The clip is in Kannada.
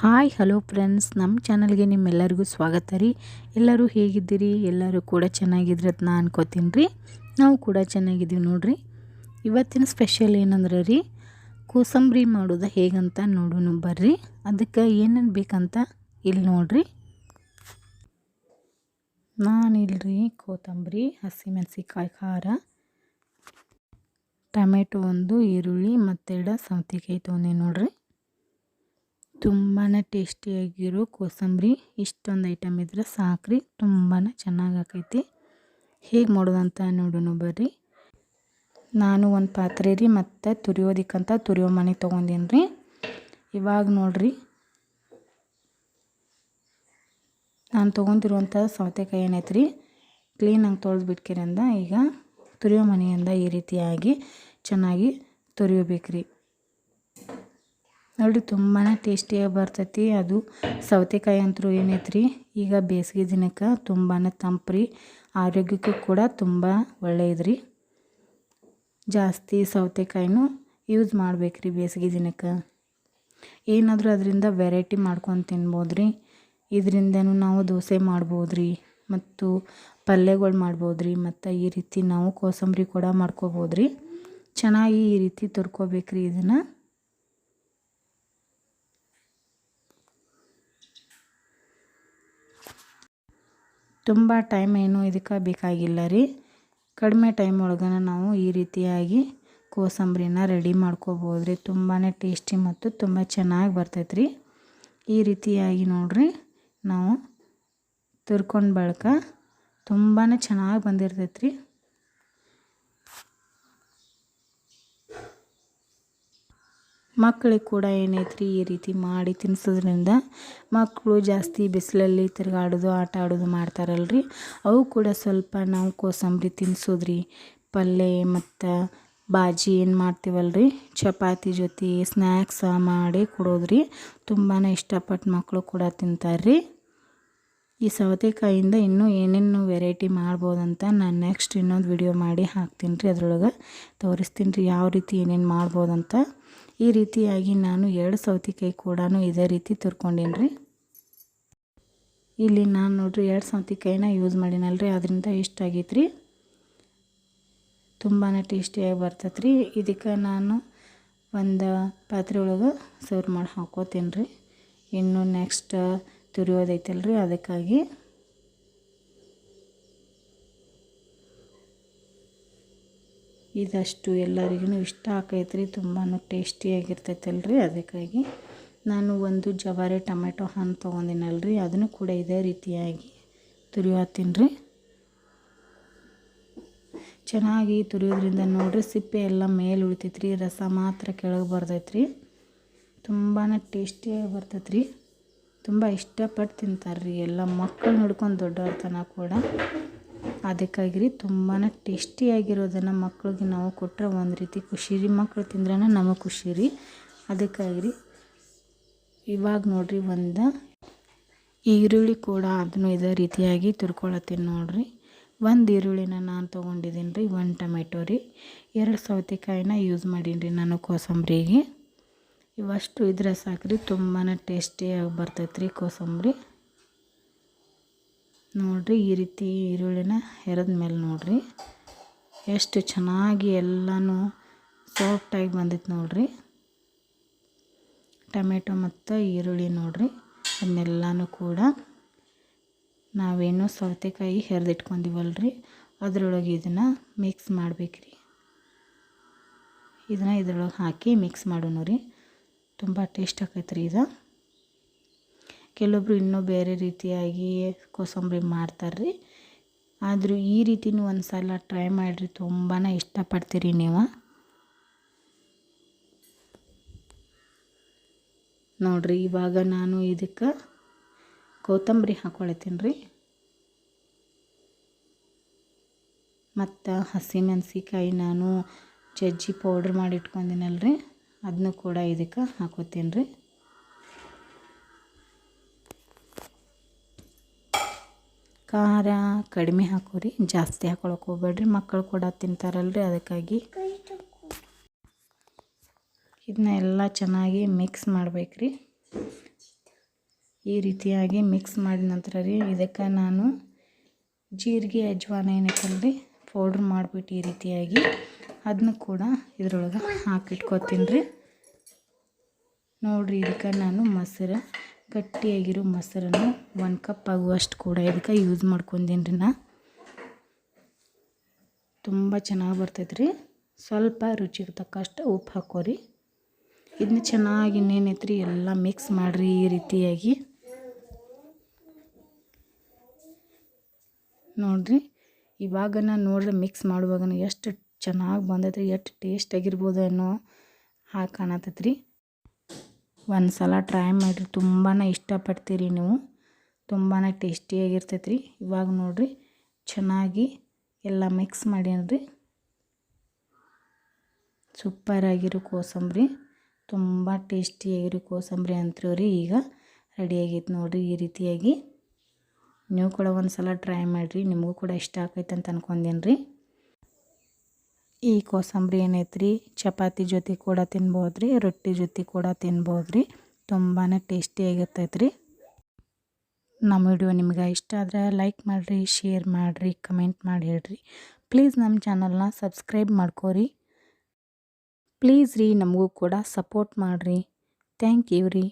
Hi, hello friends. ನಮ್ಮ ಚಾನಲ್ಗೆ ನಿಮ್ಮೆಲ್ಲರಿಗೂ ಸ್ವಾಗತ ರೀ. ಎಲ್ಲರೂ ಹೇಗಿದ್ದೀರಿ? ಎಲ್ಲರೂ ಕೂಡ ಚೆನ್ನಾಗಿದ್ರೆ ನಾನು ಅನ್ಕೋತೀನಿ ರೀ. ನಾವು ಕೂಡ ಚೆನ್ನಾಗಿದ್ದೀವಿ ನೋಡಿರಿ. ಇವತ್ತಿನ ಸ್ಪೆಷಲ್ ಏನಂದ್ರೆ ರೀ, ಕೋಸಂಬರಿ ಮಾಡೋದು ಹೇಗಂತ ನೋಡೋಣ ಬರ್ರಿ. ಅದಕ್ಕೆ ಏನೇನು ಬೇಕಂತ ಇಲ್ಲಿ ನೋಡ್ರಿ. ನಾನಿಲ್ರಿ ಕೊತ್ತಂಬರಿ ಹಸಿಮೆಣಸಿಕಾಯಿ ಖಾರ, ಟೊಮೆಟೊ ಒಂದು, ಈರುಳ್ಳಿ ಮತ್ತೆರಡು ಸೌತೆಕಾಯಿ ತೊಗೊಂಡಿ ನೋಡ್ರಿ. ತುಂಬಾ ಟೇಸ್ಟಿಯಾಗಿರೋ ಕೋಸಂಬರಿ. ಇಷ್ಟೊಂದು ಐಟಮ್ ಇದ್ರೆ ಸಾಕ್ರಿ ತುಂಬಾ ಚೆನ್ನಾಗಿ ಆಕೈತಿ. ಹೇಗೆ ಮಾಡೋದಂತ ನೋಡೋಣ ಬರ್ರಿ. ನಾನು ಒಂದು ಪಾತ್ರೆ ರೀ, ಮತ್ತು ತುರಿಯೋದಿಕ್ಕಂತ ತುರಿಯೋ ಮನೆ ತೊಗೊಂಡೀನಿ ರೀ. ಇವಾಗ ನೋಡ್ರಿ. ನಾನು ತೊಗೊಂಡಿರುವಂಥ ಸೌತೆಕಾಯಿ ಏನೈತೆ ರೀ ಕ್ಲೀನಾಗಿ ತೊಳೆದು ಬಿಟ್ಕಿರಿಂದ ಈಗ ತುರಿಯೋ ಮನೆಯಿಂದ ಈ ರೀತಿಯಾಗಿ ಚೆನ್ನಾಗಿ ತುರಿಯೋಬೇಕು ರೀ ನೋಡಿರಿ ತುಂಬಾ ಟೇಸ್ಟಿಯಾಗಿ ಬರ್ತೈತಿ. ಅದು ಸೌತೆಕಾಯಿ ಅಂತೂ ಏನೈತೆ ಈಗ ಬೇಸಿಗೆ ದಿನಕ್ಕೆ ತುಂಬಾ ತಂಪ್ರಿ. ಆರೋಗ್ಯಕ್ಕೂ ಕೂಡ ತುಂಬ ಒಳ್ಳೆಯದು ಜಾಸ್ತಿ ಸೌತೆಕಾಯಿನೂ ಯೂಸ್ ಮಾಡ್ಬೇಕು ರೀ ಬೇಸಿಗೆ ದಿನಕ್ಕೆ. ಏನಾದರೂ ಅದರಿಂದ ವೆರೈಟಿ ಮಾಡ್ಕೊಂಡು ತಿನ್ಬೋದು ರೀ ಇದರಿಂದನೂ ನಾವು ದೋಸೆ ಮಾಡ್ಬೋದು ರೀ ಮತ್ತು ಪಲ್ಯಗಳು ಮಾಡ್ಬೋದು ರೀ ಮತ್ತು ಈ ರೀತಿ ನಾವು ಕೋಸಂಬರಿ ಕೂಡ ಮಾಡ್ಕೋಬೋದು ರೀ ಚೆನ್ನಾಗಿ ಈ ರೀತಿ ತುರ್ಕೋಬೇಕು ರೀ ಇದನ್ನು. ತುಂಬ ಟೈಮ್ ಏನು ಇದಕ್ಕೆ ಬೇಕಾಗಿಲ್ಲ ರೀ. ಕಡಿಮೆ ಟೈಮ್ ಒಳಗನ ನಾವು ಈ ರೀತಿಯಾಗಿ ಕೋಸಂಬರಿನ ರೆಡಿ ಮಾಡ್ಕೋಬೋದು ರೀ. ತುಂಬಾ ಟೇಸ್ಟಿ ಮತ್ತು ತುಂಬ ಚೆನ್ನಾಗಿ ಬರ್ತೈತೆ ರೀ. ಈ ರೀತಿಯಾಗಿ ನೋಡಿರಿ ನಾವು ತುರ್ಕೊಂಡು ಬಳಿಕ ತುಂಬಾ ಚೆನ್ನಾಗಿ ಬಂದಿರ್ತೈತೆ ರೀ. ಮಕ್ಕಳಿಗೆ ಕೂಡ ಏನೈತ್ರಿ ಈ ರೀತಿ ಮಾಡಿ ತಿನ್ನಿಸೋದ್ರಿಂದ ಮಕ್ಕಳು ಜಾಸ್ತಿ ಬಿಸಿಲಲ್ಲಿ ತಿರುಗಾಡೋದು, ಆಟ ಆಡೋದು ಮಾಡ್ತಾರಲ್ರಿ. ಅವು ಕೂಡ ಸ್ವಲ್ಪ ನಾವು ಕೋಸಂಬರಿ ತಿನ್ನಿಸೋದ್ರಿ ಪಲ್ಯ ಮತ್ತು ಬಾಜಿ ಏನು ಮಾಡ್ತೀವಲ್ರಿ? ಚಪಾತಿ ಜೊತೆ ಸ್ನ್ಯಾಕ್ಸ ಮಾಡಿ ಕೊಡೋದ್ರಿ. ತುಂಬಾ ಇಷ್ಟಪಟ್ಟು ಮಕ್ಕಳು ಕೂಡ ತಿಂತಾರ್ರಿ. ಈ ಸೌತೆಕಾಯಿಂದ ಇನ್ನೂ ಏನೇನು ವೆರೈಟಿ ಮಾಡ್ಬೋದಂತ ನಾನು ನೆಕ್ಸ್ಟ್ ಇನ್ನೊಂದು ವಿಡಿಯೋ ಮಾಡಿ ಹಾಕ್ತೀನಿ ರೀ ಅದ್ರೊಳಗೆ. ತೋರಿಸ್ತೀನಿ ರೀ ಯಾವ ರೀತಿ ಏನೇನು ಮಾಡ್ಬೋದಂತ. ಈ ರೀತಿಯಾಗಿ ನಾನು ಎರಡು ಸೌತೆಕಾಯಿ ಕೂಡ ಇದೇ ರೀತಿ ತುರ್ಕೊಂಡೀನಿ ರೀ ಇಲ್ಲಿ ನಾನು ನೋಡ್ರಿ ಎರಡು ಸೌತೆಕಾಯಿನ ಯೂಸ್ ಮಾಡೀನಲ್ರಿ, ಅದರಿಂದ ಇಷ್ಟ ಆಗೈತೆ ರೀ ತುಂಬಾ ಟೇಸ್ಟಿಯಾಗಿ ಬರ್ತೈತೆ ರೀ ಇದಕ್ಕೆ ನಾನು ಒಂದು ಪಾತ್ರೆ ಒಳಗೆ ಸರ್ವ್ ಮಾಡಿ ಹಾಕೋತೀನಿ ರೀ ಇನ್ನು ನೆಕ್ಸ್ಟ್ ತುರಿಯೋದೈತಲ್ರಿ, ಅದಕ್ಕಾಗಿ. ಇದಷ್ಟು ಎಲ್ಲರಿಗೂ ಇಷ್ಟ ಆಕೈತ್ರಿ ತುಂಬಾ ಟೇಸ್ಟಿಯಾಗಿರ್ತೈತಲ್ರಿ ಅದಕ್ಕಾಗಿ ನಾನು ಒಂದು ಜವಾರಿ ಟೊಮೆಟೊ ಹಣ್ಣು ತೊಗೊಂಡಿನಲ್ರಿ. ಅದನ್ನು ಕೂಡ ಇದೇ ರೀತಿಯಾಗಿ ತುರಿಯೋತೀನಿ ರೀ. ಚೆನ್ನಾಗಿ ತುರಿಯೋದ್ರಿಂದ ನೋಡ್ರಿ ಸಿಪ್ಪೆ ಎಲ್ಲ ಮೇಲೆ ಉಳಿತೈತ್ರಿ, ರಸ ಮಾತ್ರ ಕೆಳಗೆ ಬರ್ತೈತ್ರಿ ತುಂಬಾ ಟೇಸ್ಟಿಯಾಗಿ ಬರ್ತೈತ್ರಿ. ತುಂಬ ಇಷ್ಟಪಟ್ಟು ತಿಂತಾರೆ ರೀ ಎಲ್ಲ ಮಕ್ಕಳು ನೋಡ್ಕೊಂಡು ದೊಡ್ಡವ್ರ ತನಕ ಕೂಡ. ಅದಕ್ಕಾಗಿ ರೀ ತುಂಬಾ ಟೇಸ್ಟಿಯಾಗಿರೋದನ್ನು ಮಕ್ಳಿಗೆ ನಾವು ಕೊಟ್ಟರೆ ಒಂದು ರೀತಿ ಖುಷಿ ರೀ ಮಕ್ಕಳು ತಿಂದ್ರೆ ನಮಗೆ ಖುಷಿ ರೀ ಅದಕ್ಕಾಗಿ ರೀ ಇವಾಗ ನೋಡಿರಿ ಒಂದು ಈರುಳ್ಳಿ ಕೂಡ ಅದನ್ನು ಇದೇ ರೀತಿಯಾಗಿ ತುರ್ಕೊಳತ್ತೀನಿ ನೋಡಿರಿ. ಒಂದು ಈರುಳ್ಳಿನ ನಾನು ತೊಗೊಂಡಿದ್ದೀನಿ ರೀ, ಒಂದು ಟೊಮೆಟೊ ರೀ. ಎರಡು ಸೌತೆಕಾಯಿನ ಯೂಸ್ ಮಾಡೀನಿ ರೀ ನಾನು ಕೋಸಂಬರಿಗೆ. ಇವಷ್ಟು ಇದ್ರೆ ಸಾಕ್ರಿ ತುಂಬಾ ಟೇಸ್ಟಿಯಾಗಿ ಬರ್ತೈತೆ ರೀ ಕೋಸಂಬರಿ. ನೋಡಿರಿ ಈ ರೀತಿ ಈರುಳ್ಳಿನ ಹೆರದ ಮೇಲೆ ನೋಡಿರಿ. ಎಷ್ಟು ಚೆನ್ನಾಗಿ ಎಲ್ಲನೂ ಸಾಫ್ಟಾಗಿ ಬಂದಿತ್ತು ನೋಡಿರಿ. ಟೊಮೆಟೊ ಮತ್ತು ಈರುಳ್ಳಿ ನೋಡಿರಿ. ಅದನ್ನೆಲ್ಲನೂ ಕೂಡ ನಾವೇನು ಸೌತೆಕಾಯಿ ಹೆರೆದಿಟ್ಕೊಂಡಿವಲ್ರಿ ಅದರೊಳಗೆ ಇದನ್ನು ಮಿಕ್ಸ್ ಮಾಡ್ಬೇಕ್ರಿ. ಇದನ್ನು ಇದ್ರೊಳಗೆ ಹಾಕಿ ಮಿಕ್ಸ್ ಮಾಡೋಣ ರೀ ತುಂಬ ಟೇಸ್ಟ್ ಆಕೈತೆ ರೀ ಇದು. ಕೆಲವೊಬ್ರು ಇನ್ನೂ ಬೇರೆ ರೀತಿಯಾಗಿ ಕೋಸಂಬರಿ ಮಾಡ್ತಾರೆ ರೀ ಆದರೂ ಈ ರೀತಿನೂ ಒಂದು ಸಲ ಟ್ರೈ ಮಾಡಿರಿ ತುಂಬಾ ಇಷ್ಟಪಡ್ತೀರಿ ನೀವು. ನೋಡಿರಿ, ಇವಾಗ ನಾನು ಇದಕ್ಕೆ ಕೊತ್ತಂಬರಿ ಹಾಕೊಳತ್ತೀನಿ ರೀ ಮತ್ತು ಹಸಿಮೆಣ್ಸಿಕಾಯಿ ನಾನು ಜಜ್ಜಿ ಪೌಡ್ರ್ ಮಾಡಿ ಇಟ್ಕೊಂಡಿನಲ್ರಿ ಅದನ್ನು ಕೂಡ ಇದಕ್ಕೆ ಹಾಕೋತೀನಿ ರೀ ಖಾರ ಕಡಿಮೆ ಹಾಕೋರಿ, ಜಾಸ್ತಿ ಹಾಕೊಳಕ್ಕೆ ಹೋಗ್ಬೇಡ್ರಿ. ಮಕ್ಕಳು ಕೂಡ ತಿಂತಾರಲ್ರಿ, ಅದಕ್ಕಾಗಿ ಇದನ್ನ ಎಲ್ಲ ಚೆನ್ನಾಗಿ ಮಿಕ್ಸ್ ಮಾಡಬೇಕ್ರಿ. ಈ ರೀತಿಯಾಗಿ ಮಿಕ್ಸ್ ಮಾಡಿದ ನಂತರ ರೀ, ಇದಕ್ಕೆ ನಾನು ಜೀರಿಗೆ, ಅಜ್ವಾನ ಏನೈತಲ್ಲ ರೀ ಪೌಡ್ರ್ ಮಾಡಿಬಿಟ್ಟು ಈ ರೀತಿಯಾಗಿ ಅದನ್ನು ಕೂಡ ಇದ್ರೊಳಗೆ ಹಾಕಿಟ್ಕೊತೀನಿ ರೀ. ನೋಡಿರಿ, ಇದಕ್ಕೆ ನಾನು ಮೊಸರು ಗಟ್ಟಿಯಾಗಿರೋ ಮೊಸರನ್ನು ಒಂದು ಕಪ್ ಆಗುವಷ್ಟು ಕೂಡ ಇದಕ್ಕೆ ಯೂಸ್ ಮಾಡ್ಕೊಂಡೀನಿ ನಾ. ತುಂಬ ಚೆನ್ನಾಗಿ ಬರ್ತೈತೆ ರೀ ಸ್ವಲ್ಪ ರುಚಿಗೆ ತಕ್ಕಷ್ಟು ಉಪ್ಪು ಹಾಕೋರಿ. ಇದನ್ನ ಚೆನ್ನಾಗಿ ಇನ್ನೇನೈತೆ ರೀ ಎಲ್ಲ ಮಿಕ್ಸ್ ಮಾಡಿರಿ ಈ ರೀತಿಯಾಗಿ. ನೋಡಿರಿ ಇವಾಗ ನಾನು ನೋಡ್ರಿ ಮಿಕ್ಸ್ ಮಾಡುವಾಗ ಎಷ್ಟು ಚೆನ್ನಾಗಿ ಬಂದೈತೆ ಎಷ್ಟು ಟೇಸ್ಟ್ ಆಗಿರ್ಬೋದು ಅನ್ನೋ ಹಾಗೆ ಕಾಣತೈತೆ ರೀ ಒಂದು ಸಲ ಟ್ರೈ ಮಾಡಿರಿ. ತುಂಬಾ ಇಷ್ಟಪಡ್ತೀರಿ ನೀವು. ತುಂಬಾ ಟೇಸ್ಟಿಯಾಗಿರ್ತೈತೆ ರೀ ಇವಾಗ ನೋಡಿರಿ, ಚೆನ್ನಾಗಿ ಎಲ್ಲ ಮಿಕ್ಸ್ ಮಾಡ್ಯಾನ್ರಿ ಸೂಪರಾಗಿರೋ ಕೋಸಂಬರಿ. ತುಂಬ ಟೇಸ್ಟಿಯಾಗಿರೋ ಕೋಸಂಬರಿ ಅಂತೀವ್ರಿ ಈಗ. ರೆಡಿಯಾಗೈತೆ ನೋಡಿರಿ ಈ ರೀತಿಯಾಗಿ. ನೀವು ಕೂಡ ಒಂದು ಸಲ ಟ್ರೈ ಮಾಡಿರಿ. ನಿಮಗೂ ಕೂಡ ಇಷ್ಟ ಆಕೈತೆ ಅಂತ ಅನ್ಕೊಂಡೇನಿ ಈ ಕೋಸಂಬರಿ ಏನೈತೆ ರೀ ಚಪಾತಿ ಜೊತೆ ಕೂಡ ತಿನ್ಬೋದು ರೀ ರೊಟ್ಟಿ ಜೊತೆ ಕೂಡ ತಿನ್ಬೋದು ರೀ ತುಂಬಾ ಟೇಸ್ಟಿಯಾಗಿರ್ತೈತೆ ರೀ ನಮ್ಮ ವಿಡಿಯೋ ನಿಮ್ಗೆ ಇಷ್ಟ ಆದರೆ ಲೈಕ್ ಮಾಡಿರಿ, ಶೇರ್ ಮಾಡಿರಿ, ಕಮೆಂಟ್ ಮಾಡಿ ಹೇಳ್ರಿ. ಪ್ಲೀಸ್ ನಮ್ಮ ಚಾನಲ್ನ ಸಬ್ಸ್ಕ್ರೈಬ್ ಮಾಡ್ಕೋರಿ. ಪ್ಲೀಸ್ ರೀ, ನಮಗೂ ಕೂಡ ಸಪೋರ್ಟ್ ಮಾಡಿರಿ. ಥ್ಯಾಂಕ್ ಯು ರೀ.